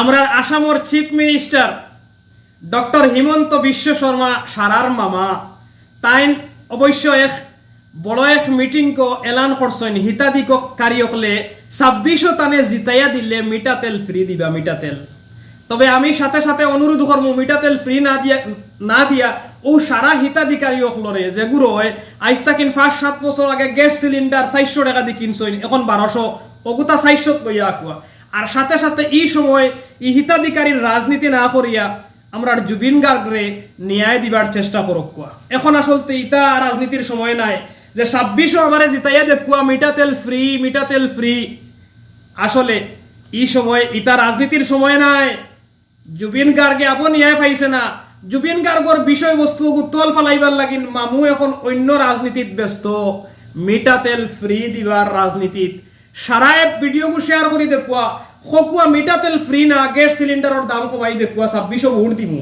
আমরা আসামর chief minister doctor Himanta Biswa Sarma সারার মামা। তাইন অবশ্য এক বড় এক মিটিং কো এলান করছেন হিতাধিক কারিয়কলে ছাব্বিশও তানে জিতাইয়া দিলে মিঠা তেল ফ্রি দিবা মিঠা তেল। তবে আমি সাথে সাথে অনুরোধ করব মিঠা তেল ফ্রি না দিয়া না দিয়া ও সারা হিতাধিকারী অকলরে যেগুলো হয়, আইজ তাকিন ফার্স্ট সাত বছর আগে গ্যাস সিলিন্ডার চারশো টাকা দিয়ে কিনছইন এখন বারোশো। অগুতা চারশো লইয়া আকুয়া। আর সাথে সাথে এই সময় ই হিতাধিকারীর রাজনীতি না করিয়া আমরা জুবিন গার্গরে ন্যায় দিবার চেষ্টা করক এখন আসলতে ইতা রাজনীতির সময় নাই যে ছাব্বিশও আমারে জিতাইয়া দেখুয়া মিঠা তেল ফ্রি মিঠা তেল ফ্রি। আসলে এই সময় ইতা রাজনীতির সময় নাই। জুবিন গার্গে আপন ন্যায় পাইছে না। জুবিন গার্গর বিষয়বস্তু উত্তল ফালাইবার লাগিন মামু এখন অন্য রাজনীতিত ব্যস্ত। মিঠা তেল ফ্রি দিবার রাজনীতিত সারায় ভিডিওগু শেয়ার করি দেখুয়া। সকুৱা মিটাতেল ফ্ৰী না গেছ চিলিণ্ডাৰৰ দাম কমাই দেখুৱা ছাব্বিছশ ভোট দিমু।